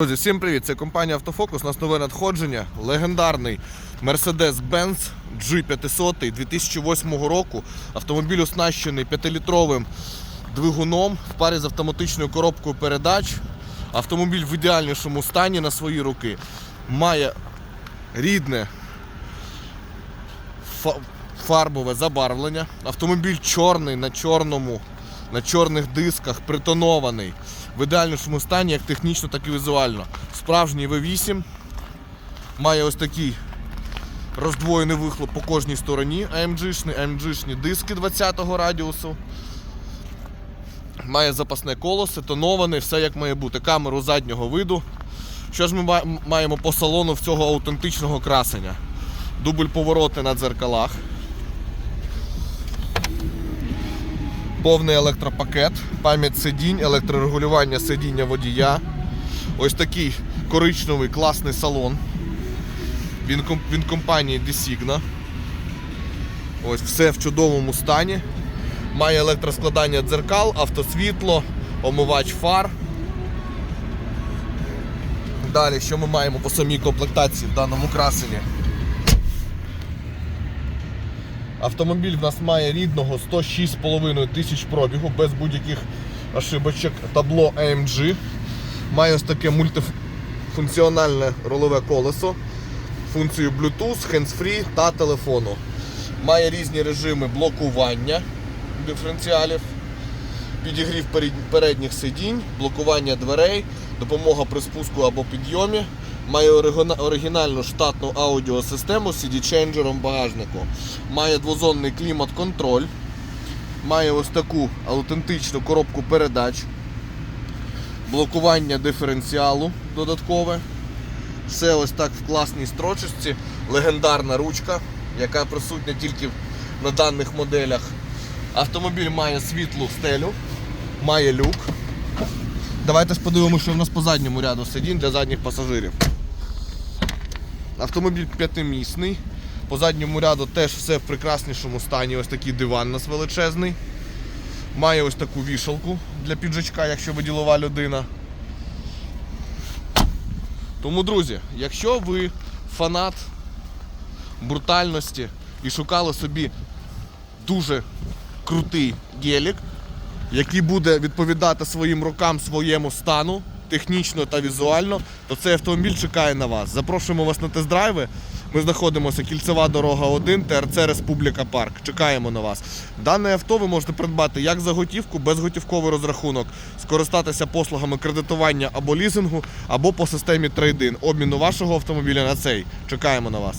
Друзі, всім привіт! Це компанія Автофокус. У нас нове надходження. Легендарний Mercedes-Benz G500 2008 року. Автомобіль оснащений 5-літровим двигуном в парі з автоматичною коробкою передач. Автомобіль в ідеальнішому стані на свої руки. Має рідне фарбове забарвлення. Автомобіль чорний на чорному, на чорних дисках, притонований. В ідеальнішому стані, як технічно, так і візуально. Справжній V8 має ось такий роздвоєний вихлоп по кожній стороні AMG-шний, AMG-шні диски 20-го радіусу. Має запасне колесо, тоноване, все як має бути. Камеру заднього виду. Що ж ми маємо по салону в цього аутентичного красення? Дубль повороти на дзеркалах. Повний електропакет, пам'ять сидінь, електрорегулювання сидіння водія. Ось такий коричневий класний салон. Він, він компанії Designa. Ось все в чудовому стані. Має електроскладання дзеркал, автосвітло, омивач фар. Далі, що ми маємо по самій комплектації в даному красені? Автомобіль в нас має рідного 106,5 тисяч пробігу без будь-яких ошибочок. Табло AMG. Має ось таке мультифункціональне рулове колесо, функцію Bluetooth, hands-free та телефону. Має різні режими блокування диференціалів, підігрів передніх сидінь, блокування дверей, допомога при спуску або підйомі. Має оригінальну штатну аудіосистему з CD-ченджером багажнику. Має двозонний клімат-контроль. Має ось таку аутентичну коробку передач. Блокування диференціалу додаткове. Все ось так в класній строчці. Легендарна ручка, яка присутня тільки на даних моделях. Автомобіль має світлу стелю, має люк. Давайте ж подивимося, що в нас по задньому ряду сидінь для задніх пасажирів. Автомобіль п'ятимісний. По задньому ряду теж все в прекраснішому стані. Ось такий диван у нас величезний. Має ось таку вішалку для піджачка, якщо ви ділова людина. Тому, друзі, якщо ви фанат брутальності і шукали собі дуже крутий гелік, який буде відповідати своїм рокам, своєму стану, технічно та візуально, то цей автомобіль чекає на вас. Запрошуємо вас на тест-драйви. Ми знаходимося кільцева дорога 1, ТРЦ Республіка Парк. Чекаємо на вас. Дане авто ви можете придбати як за готівку, безготівковий розрахунок, скористатися послугами кредитування або лізингу, або по системі трейдин, обміну вашого автомобіля на цей. Чекаємо на вас.